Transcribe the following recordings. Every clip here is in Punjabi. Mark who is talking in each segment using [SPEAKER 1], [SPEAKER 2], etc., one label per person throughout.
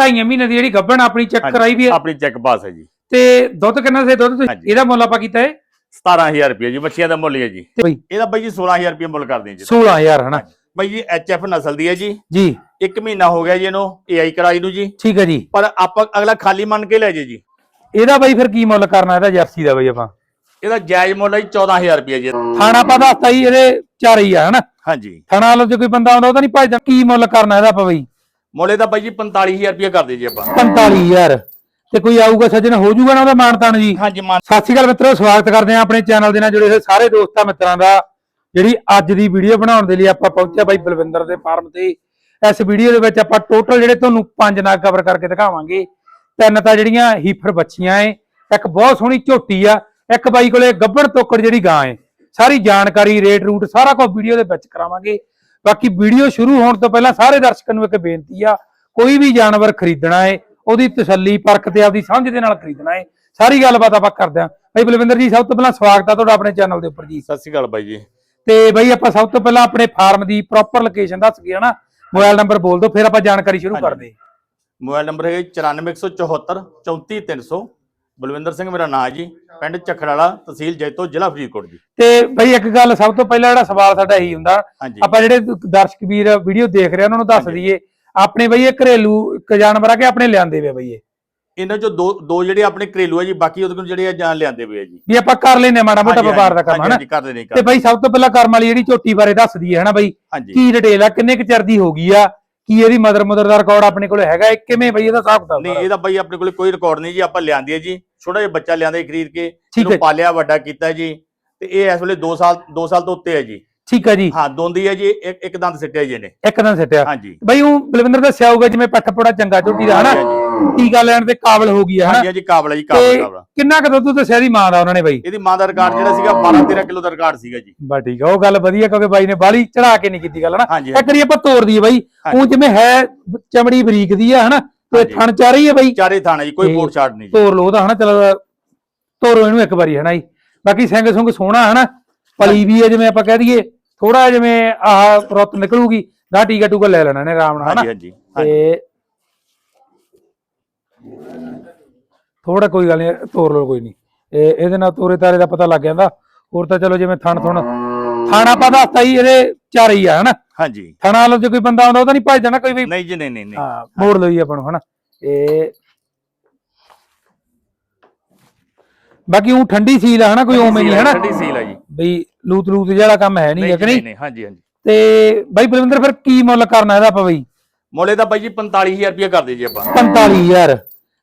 [SPEAKER 1] ਢਾਈਆਂ ਮਹੀਨੇ ਦੀ ਜਿਹੜੀ ਗੱਭਣ ਆਪਣੀ ਚੈੱਕ। ਕਰਾਈ ਵੀ ਹੈ।
[SPEAKER 2] ਆਪਣੀ ਚੈੱਕ ਪਾਸ ਹੈ ਜੀ।
[SPEAKER 1] ਤੇ ਦੁੱਧ ਕਿੰਨਾ ਸੇ? ਦੁੱਧ ਤੁਸੀਂ-। ਇਹਦਾ ਮੁੱਲ ਆਪਾਂ ਕੀਤਾ ਹੈ?
[SPEAKER 2] 17000 ਰੁਪਏ ਜੀ ਬੱਚਿਆਂ ਦਾ ਮੁੱਲ ਹੈ ਜੀ। ਇਹਦਾ ਬਾਈ ਜੀ 16000 ਰੁਪਏ ਮੁੱਲ ਕਰਦੇ ਜੀ।
[SPEAKER 1] 16000 ਹਨਾ?
[SPEAKER 2] ਬਾਈ ਜੀ ਐਚਐਫ ਨਸਲ ਦੀ ਹੈ ਜੀ।
[SPEAKER 1] ਜੀ।
[SPEAKER 2] ਇੱਕ ਮਹੀਨਾ ਹੋ ਗਿਆ ਜੀ ਇਹਨੂੰ ਏਆਈ ਕਰਾਈ ਨੂੰ ਜੀ।
[SPEAKER 1] ਠੀਕ ਹੈ ਜੀ।
[SPEAKER 2] ਪਰ ਆਪਾਂ ਅਗਲਾ ਖਾਲੀ ਮੰਨ ਕੇ ਲੈ ਜੇ ਜੀ।
[SPEAKER 1] ਇਹਦਾ ਬਈ ਫਿਰ ਕੀ ਮੁੱਲ ਕਰਨਾ ਇਹਦਾ ਜਰਸੀ ਦਾ ਬਈ ਆਪਾਂ?
[SPEAKER 2] ਇਹਦਾ ਜਾਇਜ਼ ਮੁੱਲ ਹੈ ਜੀ 14000 ਰੁਪਏ ਜੀ।
[SPEAKER 1] ਥਾਣਾ ਆਪਾਂ ਦੱਸਤਾ ਜੀ ਇਹਦੇ ਚਾਰ ਹੀ ਆ ਹਨਾ?
[SPEAKER 2] ਹਾਂਜੀ।
[SPEAKER 1] ਥਾਣਾ ਵਾਲਾ ਜੇ ਕੋਈ ਬੰਦਾ ਆਉਂਦਾ ਉਹ ਤਾਂ ਨਹੀਂ ਭਜਦਾ। ਕੀ ਮੁੱਲ ਕਰਨਾ ਇਹਦਾ ਆਪਾਂ ਬਈ?
[SPEAKER 2] ਮੁੱਲ ਇਹਦਾ ਬਾਈ ਜੀ 45000 ਰੁਪਏ ਕਰਦੇ ਜੀ ਆਪਾਂ।
[SPEAKER 1] 45000 ਤੇ ਕੋਈ ਆਊਗਾ ਸੱਜਣ ਹੋ ਜਾਊਗਾ ਨਾ ਉਹਦਾ ਮਾਨਤਾਨ ਜੀ?
[SPEAKER 2] ਹਾਂਜੀ ਮਾਨ
[SPEAKER 1] ਸਤਿ ਸ਼੍ਰੀ ਅਕਾਲ ਮਿੱਤਰੋ ਸਵਾਗਤ ਕਰਦੇ ਹਾਂ ਆਪਣੇ ਚੈਨਲ ਦੇ ਨਾਲ ਜੁੜੇ ਹੋਏ ਸਾਰੇ ਦੋਸਤਾਂ ਮਿੱਤਰਾਂ ਦਾ। ਜਿਹੜੀ ਅੱਜ ਦੀ ਵੀਡੀਓ ਬਣਾਉਣ ਦੇ ਲਈ ਆਪਾਂ ਪਹੁੰਚਿਆ ਬਾਈ ਬਲਵਿੰਦਰ ਦੇ ਫਾਰਮ ਤੇ। ਇਸ ਵੀਡੀਓ ਦੇ ਵਿੱਚ ਆਪਾਂ ਟੋਟਲ ਜਿਹੜੇ ਤੁਹਾਨੂੰ ਪੰਜ ਨਾਗ ਕਵਰ ਕਰਕੇ ਦਿਖਾਵਾਂਗੇ। ਤਿੰਨ ਤਾਂ ਜਿਹੜੀਆਂ ਹੀਫਰ ਬੱਚੀਆਂ ਏ ਇੱਕ ਬਹੁਤ ਸੋਹਣੀ ਝੋਟੀ ਆ ਇੱਕ ਬਾਈ ਕੋਲੇ ਗੱਬੜ ਤੋਕੜ ਜਿਹੜੀ ਗਾਂ ਏ ਸਾਰੀ ਜਾਣਕਾਰੀ ਰੇਟ ਰੂਟ ਸਾਰਾ ਕੁਝ ਵੀਡੀਓ ਦੇ ਵਿੱਚ ਕਰਾਵਾਂਗੇ। ਬਾਕੀ ਵੀਡੀਓ ਸ਼ੁਰੂ ਹੋਣ ਤੋਂ ਪਹਿਲਾਂ ਸਾਰੇ ਦਰਸ਼ਕਾਂ ਨੂੰ ਇੱਕ ਬੇਨਤੀ ਆ ਕੋਈ ਵੀ ਜਾਨਵਰ ਖਰੀਦਣਾ ਏ ਉਹਦੀ ਤਸੱਲੀ ਪਰਖ ਤੇ ਆਪਦੀ ਸਮਝ ਦੇ ਨਾਲ ਖਰੀਦਣਾ ਏ ਸਾਰੀ ਗੱਲਬਾਤ ਆਪਾਂ ਕਰਦੇ ਆਂ। ਬਾਈ ਬਲਵਿੰਦਰ ਜੀ ਸਭ ਤੋਂ ਪਹਿਲਾਂ ਸਵਾਗਤ ਆ ਤੁਹਾਡਾ ਆਪਣੇ ਚੈਨਲ ਦੇ ਉੱਪਰ ਜੀ।
[SPEAKER 2] ਸਤਿ ਸ਼੍ਰੀ ਅਕਾਲ ਬਾਈ ਜੀ।
[SPEAKER 1] ਤੇ ਬਾਈ ਆਪਾਂ ਸਭ ਤੋਂ ਪਹਿਲਾਂ ਆਪਣੇ ਫਾਰਮ ਦੀ ਪ੍ਰੋਪਰ ਲੋਕੇਸ਼ਨ ਦੱਸ ਗਏ ਹਨਾ? ਮੋਬਾਈਲ ਨੰਬਰ ਬੋਲ ਦਿਓ ਫਿਰ ਆਪਾਂ ਜਾਣਕਾਰੀ ਸ਼ੁਰੂ। ਕਰਦੇ
[SPEAKER 2] ਮੋਬਾਈਲ ਨੰਬਰ ਹੈ 94174 34300 ਬਲਵਿੰਦਰ ਸਿੰਘ ਮੇਰਾ ਨਾਮ ਜੀ ਪਿੰਡ ਚੱਖੜਾਲਾ ਤਹਿਸੀਲ ਜੈਤੋ ਜ਼ਿਲ੍ਹਾ ਫਰੀਦਕੋਟ ਜੀ।
[SPEAKER 1] ਤੇ ਬਾਈ ਇੱਕ ਗੱਲ ਸਭ ਤੋਂ ਪਹਿਲਾਂ ਜਿਹੜਾ ਸਵਾਲ ਸਾਡਾ ਇਹੀ ਹੁੰਦਾ ਆਪਾਂ ਜਿਹੜੇ ਦਰਸ਼ਕ ਵੀਰ ਵੀਡੀਓ ਦੇਖ ਰਹੇ ਆ ਉਹਨਾਂ ਨੂੰ ਦੱਸ। ਦਈਏ ਆਪਣੇ ਬਈ ਇਹ ਘਰੇਲੂ ਜਾਨਵਰ ਆ ਕਿ ਆਪਣੇ ਲਿਆਂਦੇ ਵੇ ਬਈ ਇਹ?
[SPEAKER 2] ਇਹਨਾਂ ਚੋਂ ਦੋ ਦੋ ਜਿਹੜੇ ਆਪਣੇ ਘਰੇਲੂ ਹੈ ਜੀ ਬਾਕੀ ਉਹਦੇ ਕੋਲ ਜਿਹੜੇ ਆ ਜਾਨ ਲਿਆਂਦੇ ਆ ਜੀ।
[SPEAKER 1] ਵੀ ਆਪਾਂ ਕਰ ਲੈਨੇ ਮਾੜਾ ਮੋਟਾ ਵਪਾਰ ਦਾ ਕੰਮ ਹਨਾ? ਤੇ ਬਾਈ ਸਭ ਤੋਂ ਪਹਿਲਾਂ ਕਰਮ ਵਾਲੀ ਜਿਹੜੀ ਝੋਟੀ ਬਾਰੇ ਦੱਸ ਦਈਏ ਹਨਾ ਬਾਈ? ਕੀ ਡਿਟੇਲ ਆ ਕਿੰਨੇ ਕੁ ਚਿਰ ਦੀ ਹੋ ਗਈ ਆ ਕੀ ਇਹਦੀ ਮਦਰ ਮਦਰ ਦਾ ਰਿਕਾਰਡ ਆਪਣੇ ਕੋਲ ਹੈਗਾ? ਕਿਵੇਂ ਬਈ ਇਹਦਾ ਹਿਸਾਬ ਕਿਤਾਬ
[SPEAKER 2] ਨਹੀਂ? ਇਹਦਾ ਬਾਈ ਆਪਣੇ ਕੋਲ ਕੋਈ ਰਿਕਾਰਡ ਨਹੀਂ ਜੀ ਆਪਾਂ ਲਿਆਂਦੀ ਹੈ ਜੀ। ਛੋਟਾ ਜਿਹਾ ਬੱਚਾ ਲਿਆਂਦੇ ਖਰੀਦ ਕੇ
[SPEAKER 1] ਹੈ
[SPEAKER 2] ਇਹਨੂੰ ਪਾਲਿਆ ਵੱਡਾ ਕੀਤਾ ਜੀ ਤੇ ਇਹ ਇਸ ਵੇਲੇ 2 ਸਾਲ 2 ਸਾਲ ਤੋਂ ਉੱਤੇ ਹੈ ਜੀ।
[SPEAKER 1] ਠੀਕ ਹੈ ਜੀ।
[SPEAKER 2] ਹਾਂ ਦੋਂਦੀ ਹੈ ਜੀ ਇੱਕ ਇੱਕ ਦੰਦ ਸਿੱਟਿਆ ਜੀ ਇਹਨੇ।
[SPEAKER 1] ਇੱਕ ਦਿਨ ਸਿੱਟਿਆ।
[SPEAKER 2] ਹਾਂਜੀ।
[SPEAKER 1] ਬਈ ਉਹ ਬਲਵਿੰਦਰ ਦੱਸਿਆ ਹੋਊਗਾ ਜਿਵੇਂ ਪੱਠ ਪੜਾ ਚੰਗਾ ਝੋਟੀ ਦਾ ਹਨਾ? ਟੀਕਾ ਲੈਣ ਦੇ ਕਾਬਲ ਹੋ ਗਈ ਹੈ ਹਨਾ?
[SPEAKER 2] ਹਾਂਜੀ ਹਾਂਜੀ ਕਾਬਲਾ ਜੀ ਕਾਬਲਾ
[SPEAKER 1] ਤੇ
[SPEAKER 2] ਕਾਬਲਾ।
[SPEAKER 1] ਕਿੰਨਾ ਕੁ ਦੁੱਧ ਦੱਸਿਆ ਦੀ ਮਾਂ ਦਾ ਉਹਨਾਂ ਨੇ ਬਈ?
[SPEAKER 2] ਇਹਦੀ ਮਾਂ ਦਾ ਰਿਕਾਰਡ ਜਿਹੜਾ ਸੀਗਾ 12 13 ਕਿਲੋ ਦਾ ਰਿਕਾਰਡ ਸੀਗਾ ਜੀ।
[SPEAKER 1] ਬਾ ਠੀਕ ਆ ਉਹ ਗੱਲ ਵਧੀਆ ਕਿਉਂਕਿ ਬਾਈ ਨੇ ਬਾਲੀ ਚੜਾ ਕੇ ਨਹੀਂ ਕੀਤੀ ਗੱਲ ਹਨਾ? ਇੱਕ ਵਾਰੀ ਆਪਾਂ ਤੋੜ ਦਈਏ ਬਾਈ। ਉਹ ਜਿਵੇਂ ਹੈ ਚਮੜੀ ਬਰੀਕ ਦੀ ਆ ਹਨਾ? ਤੇ
[SPEAKER 2] ਹਾਂਜੀ।
[SPEAKER 1] ਥਣ ਚਾਹ ਰਹੀ ਹੈ ਬਾਈ?
[SPEAKER 2] ਚਾਰੇ ਥਾਣਾ ਜੀ ਕੋਈ
[SPEAKER 1] ਤੇ
[SPEAKER 2] ਛਾੜ ਨਹੀਂ ਜੀ।
[SPEAKER 1] ਤੋੜ ਲਓ ਉਹਦਾ ਹਨਾ ਚਲੋ ਤੋਰੋ ਇਹਨੂੰ ਇੱਕ ਵਾਰੀ ਹਨਾ ਜੀ। ਬਾਕੀ ਸਿੰਘ ਸੁੰਗ ਸੋਹਣਾ ਹਨਾ ਪਲੀ ਵੀ ਹੈ ਜਿਵੇਂ ਆਪਾਂ ਕਹਿ ਦਈਏ। ਥੋੜਾ ਜਿਵੇਂ ਆਹ ਰੁੱਤ ਨਿਕਲੂਗੀ ਦਾ ਟੀਕਾ ਟੂਕਾ ਲੈ ਲੈਣਾ ਨੇ ਆਰਾਮ ਨਾਲ ਹਨਾ।
[SPEAKER 2] ਹਾਂਜੀ ਹਾਂਜੀ। ਹਾਂਜੀ
[SPEAKER 1] ਤੇ ਥੋੜਾ ਕੋਈ ਗੱਲ ਨਹੀਂ ਤੋਰ ਲਓ ਕੋਈ ਨਹੀਂ। ਇਹ ਇਹਦੇ ਨਾਲ ਤੋਰੇ ਤਾਰੇ ਦਾ ਪਤਾ ਲੱਗ ਜਾਂਦਾ। ਹੋਰ ਤਾਂ ਚਲੋ ਜਿਵੇਂ ਥਣ ਥੁਣ ਥਣ ਆਪਾਂ ਦੱਸਤਾ ਇਹਦੇ ਚਾਰ ਹੀ ਆ ਹਨਾ?
[SPEAKER 2] ਹਾਂਜੀ।
[SPEAKER 1] ਥਣਾ ਵਾਲਾ ਜੇ ਕੋਈ ਬੰਦਾ ਆਉਂਦਾ ਉਹ ਤਾਂ ਨਹੀਂ ਭਜਦਾ ਨਾ ਕੋਈ ਵੀ
[SPEAKER 2] ਨਹੀਂ ਜੀ ਨਹੀਂ ਨਹੀਂ ਨਹੀਂ।
[SPEAKER 1] ਹਾਂ ਮੋੜ ਜੀ ਆਪਾਂ ਨੂੰ ਹਨਾ? ਇਹ ਬਾਕੀ ਉਹ ਠੰਡੀ ਸੀਲ ਆ ਹਨਾ? ਕੋਈ ਉਵੇਂ ਨਹੀਂ ਹਨਾ?
[SPEAKER 2] ਠੰਡੀ ਸੀਲ ਹੈ ਜੀ।
[SPEAKER 1] ਬਈ ਲੂਤ ਲੂਤ ਜਿਹੜਾ ਕੰਮ ਹੈ ਨਹੀਂ ਹੈ ਕਿ
[SPEAKER 2] ਨਹੀਂ?
[SPEAKER 1] ਨਹੀਂ
[SPEAKER 2] ਹਾਂਜੀ ਹਾਂਜੀ।
[SPEAKER 1] ਤੇ ਬਾਈ ਬਲਵਿੰਦਰ ਫਿਰ ਕੀ ਮੁੱਲ ਕਰਨਾ ਇਹਦਾ ਆਪਾਂ ਬਈ?
[SPEAKER 2] ਮੁੱਲੇ ਦਾ ਬਾਈ ਜੀ 45000 ਰੁਪਏ ਕਰਦੇ ਜੀ ਆਪਾਂ।
[SPEAKER 1] 45000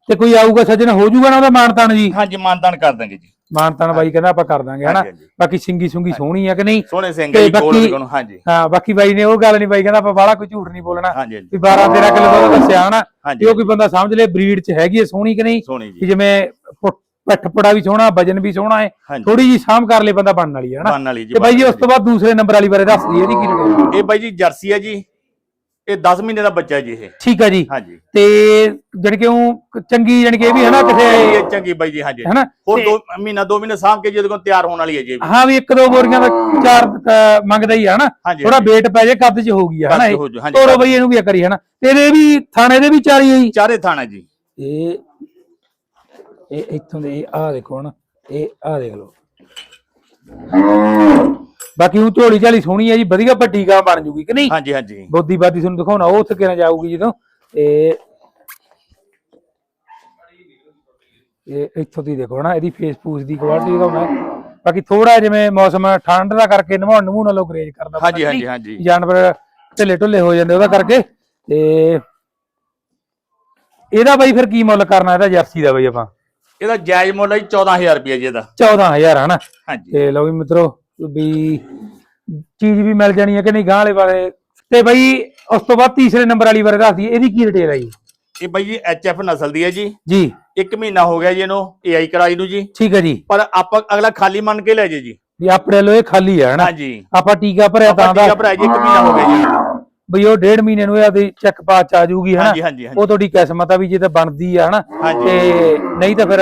[SPEAKER 1] ਤੇ ਕੋਈ ਆਊਗਾ ਸੱਜਣ ਹੋ ਜਾਊਗਾ ਨਾ ਉਹਦਾ ਮਾਨਤਾਨ ਜੀ?
[SPEAKER 2] ਹਾਂਜੀ ਮਾਨਦਾਨ ਕਰ ਦਾਂਗੇ ਜੀ।
[SPEAKER 1] ਮਾਨਤਾਨ ਬਾਈ ਕਹਿੰਦਾ ਆਪਾਂ ਕਰ ਦਾਂਗੇ ਹਨਾ। ਬਾਕੀ ਸਿੰਗੀ ਸੁੰਗੀ ਸੋਹਣੀ ਆ ਕਿ ਨਹੀਂ?
[SPEAKER 2] ਸੋਹਣੇ ਸਿੰਘ ਜੀ ਕੋਲ ਹਾਂਜੀ।
[SPEAKER 1] ਹਾਂ ਬਾਕੀ ਬਾਈ ਨੇ ਉਹ ਗੱਲ ਨਹੀਂ ਬਾਈ ਕਹਿੰਦਾ ਆਪਾਂ ਬਾਹਲਾ ਕੋਈ ਝੂਠ ਨਹੀਂ ਬੋਲਣਾ। ਵੀ 12 13 ਕਿਲੋ ਦਾ ਦੱਸਿਆ ਹਨਾ? ਉਹ ਕੋਈ ਬੰਦਾ ਸਮਝ ਲੇ ਬਰੀਡ ਚ ਹੈਗੀ ਹੈ ਸੋਹਣੀ ਕਿ ਨਹੀਂ? ਕਿ
[SPEAKER 2] ਜੀ।
[SPEAKER 1] ਜਿਵੇਂ ਪੁ- ਪਿੱਠ ਪੜਾ ਵੀ ਸੋਹਣਾ ਵਜਨ ਵੀ ਸੋਹਣਾ ਹੈ ਥੋੜੀ ਜੀ ਸਾਂਭ ਕਰ ਲੈ ਬੰਦਾ ਬਣਨ ਵਾਲੀ ਹੈ ਹਨਾ?
[SPEAKER 2] ਜੀ
[SPEAKER 1] ਤੇ ਬਾਈ ਜੀ ਉਸ ਤੋਂ ਬਾਅਦ ਦੂਸਰੇ ਨੰਬਰ ਵਾਲੀ ਬਾਰੇ ਦੱਸ ਦਈਏ ਇਹਦੀ ਕੀ
[SPEAKER 2] ਇਹ ਬਾਈ ਜੀ ਜਰਸੀ ਹੈ ਜੀ। ਇਹ 10 ਮਹੀਨੇ ਦਾ ਬੱਚਾ ਜੀ ਇਹ।
[SPEAKER 1] ਠੀਕ ਹੈ ਜੀ।
[SPEAKER 2] ਹਾਂਜੀ।
[SPEAKER 1] ਤੇ ਜਾਣੀ ਕਿ ਉਹ ਚੰਗੀ ਜਾਣੀ ਕਿ ਇਹ ਵੀ ਹੈ ਨਾ ਕਿਸੇ
[SPEAKER 2] ਇਹ ਚੰਗੀ ਬਾਈ ਜੀ ਹਾਂਜੀ।
[SPEAKER 1] ਹਨਾ
[SPEAKER 2] ਹੋਰ
[SPEAKER 1] ਤੇ-
[SPEAKER 2] ਦੋ ਮਹੀਨਾ ਦੋ ਮਹੀਨੇ ਸਾਂਭ ਕੇ ਜੀ ਉਹਦੇ ਕੋਲ ਤਿਆਰ ਹੋਣ ਵਾਲੀ ਹੈ ਜੀ ਇਹ।
[SPEAKER 1] ਹਾਂ ਵੀ ਇੱਕ ਦੋ ਬੋਰੀਆਂ ਦਾ ਚਾਰ ਮੰਗਦਾ ਹੀ ਹਨਾ
[SPEAKER 2] ਹਾਂਜੀ
[SPEAKER 1] ਥੋੜਾ weight ਪੈ ਜੇ ਕੱਦ ਚ ਹੋ ਗਈ ਇਹ?
[SPEAKER 2] ਹੋ
[SPEAKER 1] ਤੋਰੋ
[SPEAKER 2] ਕੱਦ।
[SPEAKER 1] ਬਈ ਇਹਨੂੰ ਵੀ ਕਰੀ ਹਨਾ ਤੇ ਇਹਦੇ ਵੀ ਥਾਣੇ ਦੇ ਵੀ ਚਾਰੀ ਆਈ
[SPEAKER 2] ਚਾਰੇ ਥਾਣਾ ਜੀ।
[SPEAKER 1] ਇਹ ਇਹ ਇੱਥੋਂ ਦੇ ਆਹ ਦੇਖੋ ਹਨਾ ਇਹ ਆਹ ਦੇਖ ਲਓ। ਬਾਕੀ ਉਹ ਝੋਲੀ ਝਾਲੀ ਸੋਹਣੀ ਹੈ ਜੀ ਵਧੀਆ ਵੱਡੀ ਗਾਂ ਬਣ ਜੂਗੀ ਕਿ ਨਹੀਂ?
[SPEAKER 2] ਹਾਂਜੀ ਹਾਂਜੀ।
[SPEAKER 1] ਬੋਦੀ ਬਾਦੀ ਤੁਹਾਨੂੰ ਦਿਖਾਉਣਾ ਉਹ ਉੱਥੇ ਕਿਹਨਾਂ ਜਾਊਗੀ ਜਦੋਂ? ਤੇ ਇਹ ਇੱਥੋਂ ਦੀ ਦੇਖੋ ਨਾ ਇਹਦੀ ਫੇਸ ਪੂਸ ਦੀ ਕੁਆਲਿਟੀ ਦਿਖਾਉਣਾ ਬਾਕੀ ਥੋੜਾ ਜਿਵੇਂ ਮੌਸਮ ਠੰਡ ਦਾ ਕਰਕੇ ਨਵਾਉਣ ਨੂੰ ਨਾ ਲੋਕ ਰੇਜ ਕਰਦਾ
[SPEAKER 2] ਹਾਂਜੀ ਹਾਂਜੀ ਹਾਂਜੀ।
[SPEAKER 1] ਜਾਨਵਰ ਢਿੱਲੇ ਢੁੱਲੇ ਹੋ ਜਾਂਦੇ ਉਹਦਾ ਕਰਕੇ। ਤੇ ਇਹਦਾ ਬਾਈ ਫਿਰ ਕੀ ਮੁੱਲ ਕਰਨਾ ਇਹਦਾ ਜਰਸੀ ਦਾ ਬਾਈ ਆਪਾਂ?
[SPEAKER 2] ਇਹਦਾ ਜਾਇਜ਼ ਮੁੱਲ ਹੈ ਜੀ 14000 ਰੁਪਏ ਜੀ ਇਹਦਾ।
[SPEAKER 1] 14000 ਹਨਾ?
[SPEAKER 2] ਹਾਂਜੀ।
[SPEAKER 1] ਤੇ ਲਓ ਵੀ ਮਿੱਤਰੋ ਵੀ ਚੀਜ਼ ਵੀ ਮਿਲ ਜਾਣੀ ਹੈ ਕਿ ਨਹੀਂ ਗਾਂ ਵਾਲੇ ਬਾਰੇ ਤੇ ਬਈ ਉਸ ਤੋਂ ਬਾਅਦ ਤੀਸਰੇ ਨੰਬਰ ਵਾਲੀ ਬਾਰੇ ਦੱਸ ਦਈਏ ਇਹਦੀ ਕੀ ਡਿਟੇਲ ਹੈ ਜੀ?
[SPEAKER 2] ਇਹ ਬਾਈ ਜੀ ਐਚਐਫ ਨਸਲ ਦੀ ਹੈ ਜੀ।
[SPEAKER 1] ਜੀ।
[SPEAKER 2] ਇੱਕ ਮਹੀਨਾ ਹੋ ਗਿਆ ਜੀ ਇਹਨੂੰ ਏਆਈ ਕਰਾਈ ਨੂੰ ਜੀ।
[SPEAKER 1] ਠੀਕ ਹੈ ਜੀ।
[SPEAKER 2] ਪਰ ਆਪਾਂ ਅਗਲਾ ਖਾਲੀ ਮੰਨ ਕੇ ਲੈ ਜੇ ਜੀ।
[SPEAKER 1] ਵੀ ਆਪਣੇ ਲੋ ਇਹ ਖਾਲੀ ਹੈ ਹਨਾ?
[SPEAKER 2] ਹਾਂਜੀ।
[SPEAKER 1] ਆਪਾਂ ਟੀਕਾ ਭਰਿਆ ਤਾਂ ਦਾ
[SPEAKER 2] ਟੀਕਾ ਭਰਾ ਜੀ ਇੱਕ ਮਹੀਨਾ ਹੋ ਗਿਆ ਜੀ।
[SPEAKER 1] ਬਈ ਉਹ ਡੇਢ ਮਹੀਨੇ ਨੂੰ ਇਹਦੀ ਚੈੱਕ ਪਾਸ ਆ ਜਾਊਗੀ ਹਨਾ? ਉਹ ਤੁਹਾਡੀ ਕਿਸਮਤ ਆ ਵੀ ਜੇ ਤਾਂ ਬਣਦੀ ਆ ਹਨਾ। ਤੇ ਨਹੀਂ ਤਾਂ ਫਿਰ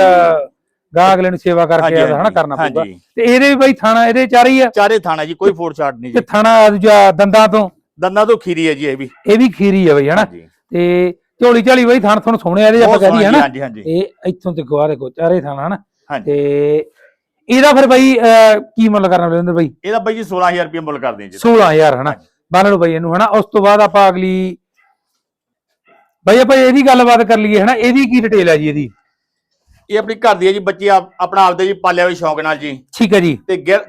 [SPEAKER 1] ਗਾਂ ਅਗਲੇ ਨੂੰ ਸੇਵਾ ਕਰਕੇ ਆਦਾ ਹਨਾ ਕਰਨਾ ਪਊਗਾ। ਤੇ ਇਹਦੇ ਵੀ ਬਈ ਥਾਣਾ ਇਹਦੇ ਚਾਰ ਹੀ ਆ।
[SPEAKER 2] ਚਾਰੇ ਥਾਣਾ ਜੀ ਕੋਈ ਫੋੜ ਛਾੜ ਨਹੀਂ
[SPEAKER 1] ਤੇ
[SPEAKER 2] ਜੀ
[SPEAKER 1] ਥਾਣਾ ਦੂਜਾ ਦੰਦਾਂ ਤੋਂ।
[SPEAKER 2] ਦੰਦਾਂ ਤੋਂ ਖੀਰੀ ਹੈ ਜੀ ਇਹ ਵੀ।
[SPEAKER 1] ਇਹ ਵੀ ਖੀਰੀ ਆ ਬਈ ਹਨਾ। ਤੇ ਝੋਲੀ ਝਾਲੀ ਬਈ ਥਣ ਥਣ ਸੋਹਣੇ ਆ ਇਹਦੇ ਆਪਾਂ ਕਹਿ ਦਈਏ ਹਨਾ। ਇਹ ਇੱਥੋਂ ਤੇ ਗਵਾ ਦੇਖੋ ਚਾਰੇ ਥਣ ਹਨ। ਤੇ ਇਹਦਾ ਫਿਰ ਬਈ ਕੀ ਮੁੱਲ ਕਰਨਾ ਬਲਵਿੰਦਰ ਬਈ?
[SPEAKER 2] ਇਹਦਾ ਬਾਈ ਜੀ 16000 ਰੁਪਏ ਮੁੱਲ ਕਰਦੇ ਹਾਂ ਜੀ।
[SPEAKER 1] 16000 ਹਨਾ। ਮੰਨ ਲਓ ਬਈ ਇਹਨੂੰ ਹਨਾ। ਉਸ ਤੋਂ ਬਾਅਦ ਆਪਾਂ ਅਗਲੀ ਬਈ ਆਪਾਂ ਇਹਦੀ ਗੱਲਬਾਤ ਕਰ ਲਈਏ ਹਨਾ। ਇਹਦੀ ਕੀ ਡਿਟੇਲ ਹੈ ਜੀ ਇਹਦੀ?
[SPEAKER 2] ਇਹ ਆਪਣੀ ਘਰ ਦੀ ਹੈ ਜੀ ਬੱਚੀ ਆਪ- ਆਪਣਾ ਆਪਦੇ ਜੀ ਪਾਲਿਆ ਹੋਇਆ ਸ਼ੌਂਕ ਨਾਲ ਜੀ।
[SPEAKER 1] ਠੀਕ ਹੈ ਜੀ।
[SPEAKER 2] ਤੇ ਗਿਰ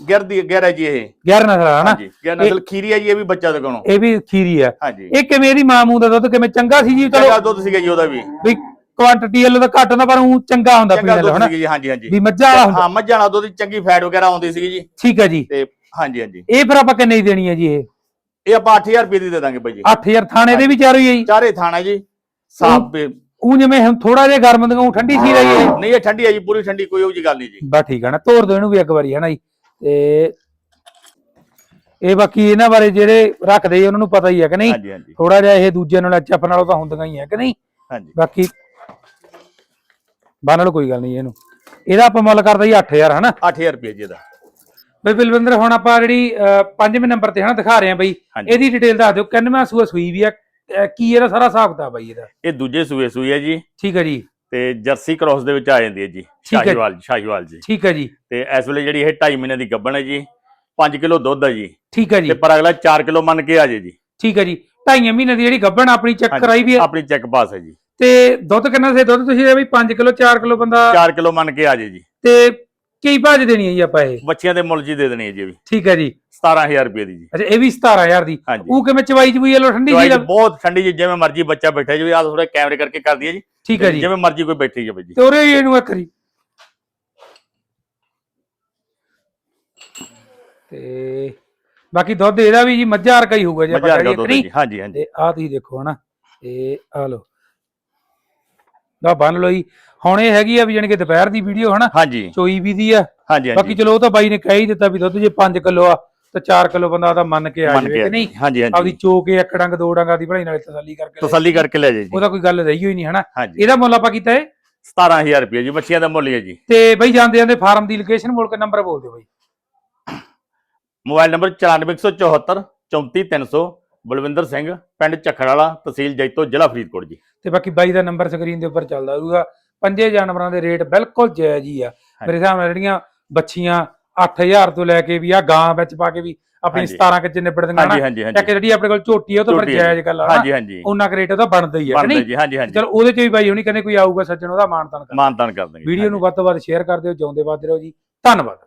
[SPEAKER 2] ਗਿਰ ਦੀ ਗਿਰ ਹੈ ਜੀ ਇਹ।
[SPEAKER 1] 11 ਨਸਲ ਆ ਹਨਾ
[SPEAKER 2] ਹਾਂਜੀ ਗਿਰ ਨਸਲ ਖੀਰੀ ਹੈ ਜੀ ਇਹ ਵੀ ਬੱਚਾ ਦੇ ਕੋਲੋਂ।
[SPEAKER 1] ਇਹ ਵੀ ਖੀਰੀ ਆ
[SPEAKER 2] ਹਾਂਜੀ।
[SPEAKER 1] ਇਹ ਕਿਵੇਂ ਇਹਦੀ ਮਾਂ ਮੂੰਹ ਦਾ ਦੁੱਧ ਕਿਵੇਂ ਚੰਗਾ ਸੀ ਜੀ?
[SPEAKER 2] ਚੰਗਾ
[SPEAKER 1] ਚਲੋ
[SPEAKER 2] ਦੁੱਧ ਸੀਗਾ ਜੀ ਉਹਦਾ ਵੀ।
[SPEAKER 1] ਵੀ ਕੁਆਂਟੀਟੀ ਵੱਲੋਂ ਤਾਂ ਘੱਟ ਹੁੰਦਾ ਪਰ ਉਹ ਚੰਗਾ ਹੁੰਦਾ
[SPEAKER 2] ਚੰਗਾ
[SPEAKER 1] ਪੀਣ
[SPEAKER 2] ਦੁੱਧ
[SPEAKER 1] ਹਨਾ?
[SPEAKER 2] ਸੀਗਾ ਜੀ ਹਾਂਜੀ ਹਾਂਜੀ।
[SPEAKER 1] ਵੀ ਮੱਝਾਂ ਵਾਲਾ ਹੁੰਦਾ।
[SPEAKER 2] ਹਾਂ ਮੱਝਾਂ ਨਾਲ ਦੁੱਧ ਦੀ ਚੰਗੀ ਫੈਟ ਵਗੈਰਾ ਆਉਂਦੀ ਸੀਗੀ ਜੀ।
[SPEAKER 1] ਠੀਕ ਹੈ ਜੀ।
[SPEAKER 2] ਤੇ ਹਾਂਜੀ ਹਾਂਜੀ।
[SPEAKER 1] ਇਹ ਫਿਰ ਆਪਾਂ ਕਿੰਨੇ ਦੀ ਦੇਣੀ ਹੈ ਜੀ ਇਹ?
[SPEAKER 2] ਇਹ ਆਪਾਂ 8000 ਰੁਪਏ ਦੀ ਦੇ ਦਾਂਗੇ ਬਾਈ ਜੀ।
[SPEAKER 1] 8000 ਥਾਣੇ ਦੇ ਵੀ ਚਾਰੋ ਹੀ ਹੈ ਜੀ।
[SPEAKER 2] ਚਾਰੇ ਥਾਣਾ ਜੀ। ਸਾਫ਼
[SPEAKER 1] ਉਹ ਜਿਵੇਂ ਹੁਣ ਥੋੜਾ ਜਿਹਾ ਗਰਮ ਦਿੰਗਾ ਉਹ ਠੰਡੀ ਸੀ ਰਹੀ ਹੈ।
[SPEAKER 2] ਨਹੀਂ ਇਹ ਠੰਡੀ ਹੈ ਜੀ ਪੂਰੀ ਠੰਡੀ ਕੋਈ ਉਹ ਜੀ ਗੱਲ ਨਹੀਂ ਜੀ।
[SPEAKER 1] ਬਸ ਠੀਕ ਹੈ ਨਾ ਤੋੜ ਦੋ ਇਹਨੂੰ ਵੀ ਇੱਕ ਵਾਰੀ ਹੈ ਨਾ ਜੀ। ਤੇ ਇਹ ਬਾਕੀ ਇਹਨਾਂ ਬਾਰੇ ਜਿਹੜੇ ਰੱਖਦੇ ਉਹਨਾਂ ਨੂੰ ਪਤਾ ਹੀ ਹੈ ਕਿ ਨਹੀਂ?
[SPEAKER 2] ਹਾਂਜੀ
[SPEAKER 1] ਥੋੜਾ ਜਿਹਾ ਇਹ ਦੂਜੇ ਨਾਲ ਚੱਪ ਨਾਲੋਂ ਤਾਂ ਹੁੰਦੀਆਂ ਹੀ ਹੈ ਕਿ ਨਹੀਂ?
[SPEAKER 2] ਹਾਂਜੀ।
[SPEAKER 1] ਬਾਕੀ ਬੰਨ ਲਓ ਕੋਈ ਗੱਲ ਨਹੀਂ ਇਹਨੂੰ। ਇਹਦਾ ਆਪਾਂ ਮੁੱਲ ਕਰਦਾ ਜੀ 8000 ਹਨਾ
[SPEAKER 2] 8000 ਰੁਪਏ ਜੀ ਇਹਦਾ।
[SPEAKER 1] ਬਈ ਬਲਵਿੰਦਰ ਹੁਣ ਆਪਾਂ ਜਿਹੜੀ ਅਹ, ਪੰਜਵੇਂ ਨੰਬਰ ਤੇ ਹਨਾ ਦਿਖਾ ਰਹੇ ਆ ਬਈ
[SPEAKER 2] ਹਾਂਜੀ।
[SPEAKER 1] ਇਹਦੀ ਡਿਟੇਲ ਦੱਸ ਦਿਓ ਕਿੰਨਵਾਂ ਸੂਆ ਸੂਈ ਵੀ ਆ ਅਹ, ਕੀ ਇਹਦਾ ਸਾਰਾ ਹਿਸਾਬ ਕਿਤਾਬ ਬਾਈ ਇਹਦਾ?
[SPEAKER 2] ਇਹ ਦੂਜੇ ਸੂਏ ਸੂਈ ਹੈ ਜੀ।
[SPEAKER 1] ਠੀਕ ਹੈ ਜੀ।
[SPEAKER 2] ਤੇ ਜਰਸੀ ਕ੍ਰਾਸ ਦੇ ਵਿੱਚ ਆ ਜਾਂਦੀ ਹੈ ਜੀ
[SPEAKER 1] ਹੈ।
[SPEAKER 2] ਸ਼ਾਹੀਵਾਲ ਸ਼ਾਹੀਵਾਲ ਜੀ।
[SPEAKER 1] ਠੀਕ ਹੈ ਜੀ।
[SPEAKER 2] ਤੇ ਇਸ ਵੇਲੇ ਜਿਹੜੀ ਇਹ 2.5 ਮਹੀਨੇ ਦੀ ਗੱਭਣ ਹੈ ਜੀ 5 ਕਿਲੋ ਦੁੱਧ ਹੈ ਜੀ।
[SPEAKER 1] ਠੀਕ ਹੈ ਜੀ।
[SPEAKER 2] ਤੇ ਪਰ ਅਗਲਾ 4 ਕਿਲੋ ਮੰਨ ਕੇ ਆ ਜੇ ਜੀ।
[SPEAKER 1] ਠੀਕ ਹੈ ਜੀ। ਢਾਈਆਂ ਮਹੀਨੇ ਦੀ ਜਿਹੜੀ ਗੱਭਣ ਆਪਣੀ ਚੈੱਕ
[SPEAKER 2] ਹਾਂਜੀ।
[SPEAKER 1] ਕਰਾਈ ਵੀ ਹੈ
[SPEAKER 2] ਆਪਣੀ ਚੈੱਕ ਪਾਸ ਹੈ ਜੀ।
[SPEAKER 1] ਤੇ ਦੁੱਧ ਕਿੰਨਾ ਸੀ? ਦੁੱਧ ਤੁਸੀਂ ਇਹ ਵੀ 5 ਕਿਲੋ 4 ਕਿਲੋ ਬੰਦਾ
[SPEAKER 2] 4 ਕਿਲੋ ਮੰਨ ਕੇ ਆ ਜੇ ਜੀ।
[SPEAKER 1] ਤੇ ਕੀ ਭਾਜ ਦੇਣੀ ਹੈ ਜੀ ਆਪਾਂ ਇਹ?
[SPEAKER 2] ਬੱਚਿਆਂ ਦੇ ਮੁੱਲ ਜੀ ਦੇ ਦੇਣੀ ਹੈ ਜੀ ਇਹ ਵੀ।
[SPEAKER 1] ਠੀਕ ਹੈ ਜੀ।
[SPEAKER 2] 17000 ਰੁਪਏ ਦੀ ਜੀ।
[SPEAKER 1] ਅੱਛਾ ਇਹ ਵੀ 17000 ਦੀ।
[SPEAKER 2] ਹਾਂਜੀ।
[SPEAKER 1] ਉਹ ਕਿਵੇਂ ਚਵਾਈ ਚਬੂਈ ਲੋ ਠੰਡੀ
[SPEAKER 2] ਦਵਾਈ ਜੀ ਬਹੁਤ ਠੰਡੀ ਜੀ ਜਿਵੇਂ ਮਰਜ਼ੀ ਬੱਚਾ ਬੈਠਾ ਜੀ ਆ ਥੋੜਾ ਕੈਮਰੇ ਕਰਕੇ ਕਰਦੀ ਹੈ ਜੀ।
[SPEAKER 1] ਠੀਕ ਹੈ ਜੀ।
[SPEAKER 2] ਜਿਵੇਂ ਮਰਜ਼ੀ ਕੋਈ ਬੈਠੀ ਜਾਵੇ ਜੀ।
[SPEAKER 1] ਤੇ ਉਰੇ ਹੀ ਇਹਨੂੰ ਵਾਰੀ। ਤੇ ਬਾਕੀ ਦੁੱਧ ਇਹਦਾ ਵੀ ਜੀ ਮੱਝਾਂ ਵਰਗਾ ਹੀ ਹੋਊਗਾ ਜੀ ਆਪਾਂ
[SPEAKER 2] ਮਜ਼ਾ ਆ ਗਿਆ
[SPEAKER 1] ਕਹੀਏ
[SPEAKER 2] ਦੁੱਧ
[SPEAKER 1] ਕਿ ਨਹੀਂ?
[SPEAKER 2] ਜੀ। ਹਾਂਜੀ ਹਾਂਜੀ।
[SPEAKER 1] ਤੇ ਆਹ ਤੁਸੀਂ ਦੇਖੋ ਹਨਾ ਤੇ ਆ ਲੋ ਦਾ ਬੰਨ ਜੀ। ਹੁਣ ਇਹ ਹੈਗੀ ਆ ਵੀ ਜਾਣੀ ਕਿ ਦੁਪਹਿਰ ਦੀ ਵੀਡੀਓ ਹਨਾ
[SPEAKER 2] ਹਾਂਜੀ।
[SPEAKER 1] ਚੋਈ ਵੀ ਦੀ ਆ।
[SPEAKER 2] ਹਾਂਜੀ
[SPEAKER 1] ਬਾਕੀ
[SPEAKER 2] ਹਾਂਜੀ
[SPEAKER 1] ਚਲੋ ਉਹ ਤਾਂ ਬਾਈ ਨੇ ਕਹਿ ਹੀ ਦਿੱਤਾ ਵੀ ਦੁੱਧ ਜੇ 5 ਕਿਲੋ ਆ ਤਾਂ 4 ਕਿਲੋ ਬੰਦਾ ਤਾਂ ਮੰਨ ਕੇ ਆ
[SPEAKER 2] ਮੰਨ
[SPEAKER 1] ਜਾਵੇ
[SPEAKER 2] ਕੇ
[SPEAKER 1] ਕਿ ਨਹੀਂ?
[SPEAKER 2] ਹਾਂਜੀ
[SPEAKER 1] ਆਪਦੀ
[SPEAKER 2] ਹਾਂਜੀ
[SPEAKER 1] ਚੋ ਕੇ ਇੱਕ ਡੰਗ ਦੋ ਡੰਗਾਂ ਦੀ ਭਲਾਈ ਨਾਲੇ ਤਸੱਲੀ ਕਰਕੇ ਲੈ
[SPEAKER 2] ਤਸੱਲੀ ਕਰਕੇ ਲੈ ਜੇ ਜੀ।
[SPEAKER 1] ਉਹਦਾ ਕੋਈ ਗੱਲ ਰਹੀ ਹੋਈ ਨਹੀਂ ਹਨਾ।
[SPEAKER 2] ਹਾਂਜੀ।
[SPEAKER 1] ਇਹਦਾ ਮੁੱਲ ਆਪਾਂ ਕੀਤਾ ਹੈ
[SPEAKER 2] 17000 ਰੁਪਏ ਜੀ ਬੱਚਿਆਂ ਦਾ ਮੁੱਲ ਹੀ ਹੈ ਜੀ।
[SPEAKER 1] ਤੇ ਬਈ ਜਾਂਦੇ ਜਾਂਦੇ ਫਾਰਮ ਦੀ ਲੋਕੇਸ਼ਨ ਬੋਲ ਕੇ ਨੰਬਰ ਬੋਲ ਦਿਓ ਬਈ।
[SPEAKER 2] Mobile number 94174 34300 Balwinder Singh. ਪਿੰਡ ਚੱਖੜ ਵਾਲਾ ਤਹਿਸੀਲ ਜੈਤੋ ਜ਼ਿਲ੍ਹਾ ਫਰੀਦਕੋਟ ਜੀ।
[SPEAKER 1] ਤੇ ਬਾਕੀ ਬਾਈ ਦਾ ਨੰਬਰ ਸਕਰੀਨ ਦੇ ਉੱਪਰ ਚੱਲਦਾ ਰਹੂਗਾ। ਪੰਜੇ ਜਾਨਵਰਾਂ ਦੇ ਰੇਟ ਬਿਲਕੁਲ ਜਾਇਜ਼ ਹੀ ਆ। ਮੇਰੇ ਹਿਸਾਬ ਨਾਲ ਜਿਹੜੀਆਂ ਬੱਚੀਆਂ 8000 ਤੋਂ ਲੈ ਕੇ ਵੀ ਆ ਗਾਂ ਵਿੱਚ ਪਾ ਕੇ ਵੀ ਆਪਣੀ
[SPEAKER 2] ਹਾਂਜੀ।
[SPEAKER 1] 17 ਕਿੱਚ ਨਿਬੜ ਦਿੰਗਾ ਨਾ
[SPEAKER 2] ਹਾਂਜੀ
[SPEAKER 1] ਜਿਹੜੀ ਆਪਣੇ ਕੋਲ ਝੋਟੀ ਆ ਉਹ ਤਾਂ
[SPEAKER 2] ਹੈ
[SPEAKER 1] ਜਾਇਜ਼ ਗੱਲ ਆ
[SPEAKER 2] ਹਾਂਜੀ ਹਾਂਜੀ।
[SPEAKER 1] ਉਹਨਾਂ ਕ ਰੇਟ ਉਹਦਾ ਬਣਦਾ ਹੀ ਆ ਕਿ
[SPEAKER 2] ਬਣਦਾ
[SPEAKER 1] ਨਹੀਂ?
[SPEAKER 2] ਜੀ ਹਾਂਜੀ ਹਾਂਜੀ।
[SPEAKER 1] ਚਲੋ ਉਹਦੇ ਚ ਵੀ ਬਾਈ ਹੁਣੀ ਕਹਿੰਦੇ ਕੋਈ ਆਊਗਾ ਸੱਜਣ ਉਹਦਾ ਮਾਣ ਤਾਨ ਕਰ
[SPEAKER 2] ਮਾਨਤਾਨ ਕਰ ਦਾਂਗੇ
[SPEAKER 1] ਵੀਡੀਓ ਨੂੰ ਵੱਧ ਤੋਂ ਵੱਧ ਸ਼ੇਅਰ ਕਰ ਦਿਓ ਜਿਉਂਦੇ ਵੱਧ ਰਹੋ ਜੀ। ਧੰਨਵਾਦ।